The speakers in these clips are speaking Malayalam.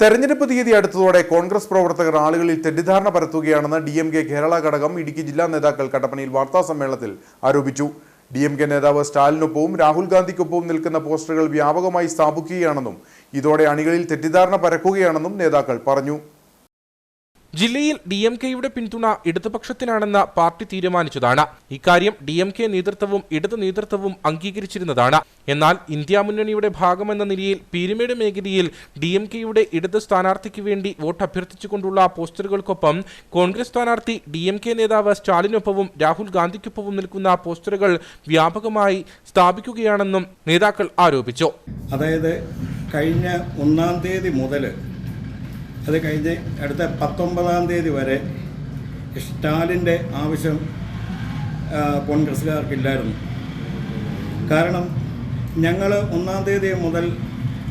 തെരഞ്ഞെടുപ്പ് തീയതി അടുത്തതോടെ കോൺഗ്രസ് പ്രവർത്തകർ ആളുകളിൽ തെറ്റിദ്ധാരണ പരത്തുകയാണെന്ന് ഡി എം കെ കേരള ഘടകം ഇടുക്കി ജില്ലാ നേതാക്കൾ കട്ടപ്പനയിൽ വാർത്താ സമ്മേളനത്തിൽ ആരോപിച്ചു. ഡി എം കെ നേതാവ് സ്റ്റാലിനൊപ്പവും രാഹുൽ ഗാന്ധിക്കൊപ്പവും നിൽക്കുന്ന പോസ്റ്ററുകൾ വ്യാപകമായി സ്ഥാപിക്കുകയാണെന്നും ഇതോടെ അണികളിൽ തെറ്റിദ്ധാരണ പരക്കുകയാണെന്നും നേതാക്കൾ പറഞ്ഞു. ജില്ലയിൽ ഡി എം കെയുടെ പിന്തുണ ഇടതുപക്ഷത്തിനാണെന്ന പാർട്ടി തീരുമാനിച്ചതാണ്. ഇക്കാര്യം ഡി എം കെ നേതൃത്വവും ഇടതു നേതൃത്വവും അംഗീകരിച്ചിരുന്നതാണ്. എന്നാൽ ഇന്ത്യ മുന്നണിയുടെ ഭാഗമെന്ന നിലയിൽ പീരുമേട് മേഖലയിൽ ഡി എം കെയുടെ ഇടത് സ്ഥാനാർത്ഥിക്ക് വേണ്ടി വോട്ട് അഭ്യർത്ഥിച്ചുകൊണ്ടുള്ള പോസ്റ്ററുകൾക്കൊപ്പം കോൺഗ്രസ് സ്ഥാനാർത്ഥി ഡി എം കെ നേതാവ് സ്റ്റാലിനൊപ്പവും രാഹുൽ ഗാന്ധിക്കൊപ്പവും നിൽക്കുന്ന പോസ്റ്ററുകൾ വ്യാപകമായി സ്ഥാപിക്കുകയാണെന്നും നേതാക്കൾ ആരോപിച്ചു. അതായത് കഴിഞ്ഞ ഒന്നാം തീയതി മുതൽ അത് കഴിഞ്ഞ് അടുത്ത പത്തൊമ്പതാം തീയതി വരെ സ്റ്റാലിന്റെ ആവശ്യം കോൺഗ്രസ്സുകാർക്കില്ലായിരുന്നു. കാരണം ഞങ്ങൾ ഒന്നാം തീയതി മുതൽ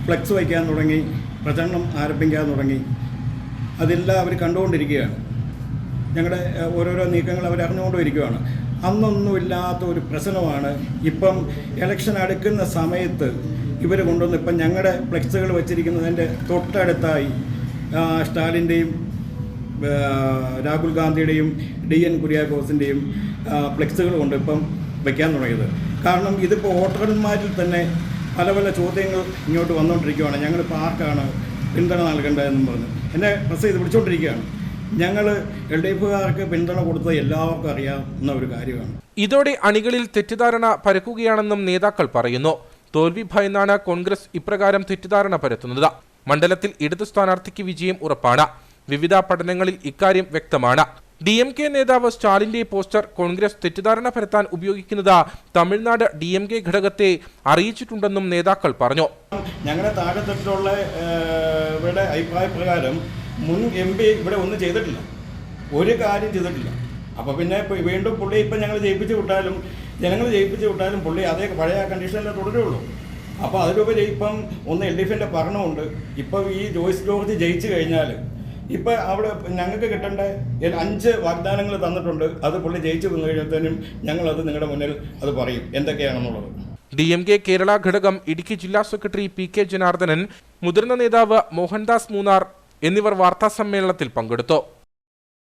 ഫ്ലെക്സ് വയ്ക്കാൻ തുടങ്ങി പ്രചരണം ആരംഭിക്കാൻ തുടങ്ങി. അതെല്ലാം അവർ കണ്ടുകൊണ്ടിരിക്കുകയാണ്. ഞങ്ങളുടെ ഓരോരോ നീക്കങ്ങൾ അവർ അറിഞ്ഞുകൊണ്ടിരിക്കുകയാണ്. അന്നൊന്നുമില്ലാത്ത ഒരു പ്രശ്നമാണ് ഇപ്പം ഇലക്ഷൻ അടുക്കുന്ന സമയത്ത് ഇവർ കൊണ്ടുവന്ന് ഇപ്പം ഞങ്ങളുടെ ഫ്ലെക്സുകൾ വച്ചിരിക്കുന്നതിന്റെ തൊട്ടടുത്തായി സ്റ്റാലിന്റെയും രാഹുൽ ഗാന്ധിയുടെയും ഡി എൻ കുര്യാക്കോസിന്റെയും ഫ്ലെക്സുകൾ കൊണ്ട് ഇപ്പം വയ്ക്കാൻ തുടങ്ങിയത്. കാരണം ഇതിപ്പോൾ വോട്ടർമാരിൽ തന്നെ പല പല ചോദ്യങ്ങൾ ഇങ്ങോട്ട് വന്നുകൊണ്ടിരിക്കുകയാണ് ഞങ്ങളിപ്പോൾ ആർക്കാണ് പിന്തുണ നൽകേണ്ടതെന്നും പറഞ്ഞ്. എന്നെ പ്രസ് ഇത് വിളിച്ചുകൊണ്ടിരിക്കുകയാണ് ഞങ്ങൾ എൽ ഡി എഫുകാർക്ക് പിന്തുണ കൊടുത്തത് എല്ലാവർക്കും അറിയാവുന്ന ഒരു കാര്യമാണ്. ഇതോടെ അണികളിൽ തെറ്റിദ്ധാരണ പരക്കുകയാണെന്നും നേതാക്കൾ പറയുന്നു. തോൽവി ഭയന്നാണ് കോൺഗ്രസ് ഇപ്രകാരം തെറ്റിദ്ധാരണ പരത്തുന്നത്. മണ്ഡലത്തിൽ ഇടത് സ്ഥാനാർത്ഥിക്ക് വിജയം ഉറപ്പാണ്. വിവിധ പഠനങ്ങളിൽ ഇക്കാര്യം വ്യക്തമാണ്. ഡി എം കെ നേതാവ് സ്റ്റാലിന്റെ പോസ്റ്റർ കോൺഗ്രസ് തെറ്റിദ്ധാരണ പരത്താൻ ഉപയോഗിക്കുന്നത് തമിഴ്നാട് ഡി എം കെ ഘടകത്തെ അറിയിച്ചിട്ടുണ്ടെന്നും നേതാക്കൾ പറഞ്ഞു. ഞങ്ങളുടെ താഴെത്തട്ടിലുള്ള ഇവിടെ അഭിപ്രായ പ്രകാരം മുൻ എം പി ഇവിടെ ഒന്നും ചെയ്തിട്ടില്ല. ഒരു കാര്യം ചെയ്തിട്ടില്ല. അപ്പോൾ പിന്നെ വീണ്ടും പുള്ളി ഇപ്പം ഞങ്ങൾ ജയിപ്പിച്ചു വിട്ടാലും ജനങ്ങൾ ജയിപ്പിച്ചു വിട്ടാലും പുള്ളി അതേ പഴയ കണ്ടീഷനിലേ തുടരുള്ളൂ. അപ്പോൾ അതിലുപരി ഇപ്പം ഒന്ന് എൽ ഡി എഫിന്റെ ഭരണമുണ്ട്. ഇപ്പം ഈ ജോയ്സ് ജോർജ് ജയിച്ചു കഴിഞ്ഞാൽ ഇപ്പം അവിടെ ഞങ്ങൾക്ക് കിട്ടേണ്ട അഞ്ച് വാഗ്ദാനങ്ങൾ തന്നിട്ടുണ്ട്. അത് പുള്ളി ജയിച്ചു വന്നു കഴിയുമ്പോഴത്തേനും ഞങ്ങളത് നിങ്ങളുടെ മുന്നിൽ അത് പറയും. എന്തൊക്കെയാണെന്നുള്ളത്? ഡി എം കെ കേരള ഘടകം ഇടുക്കി ജില്ലാ സെക്രട്ടറി പി കെ ജനാർദ്ദനൻ മുതിർന്ന നേതാവ് മോഹൻദാസ് മൂന്നാർ എന്നിവർ വാർത്താസമ്മേളനത്തിൽ പങ്കെടുത്തു.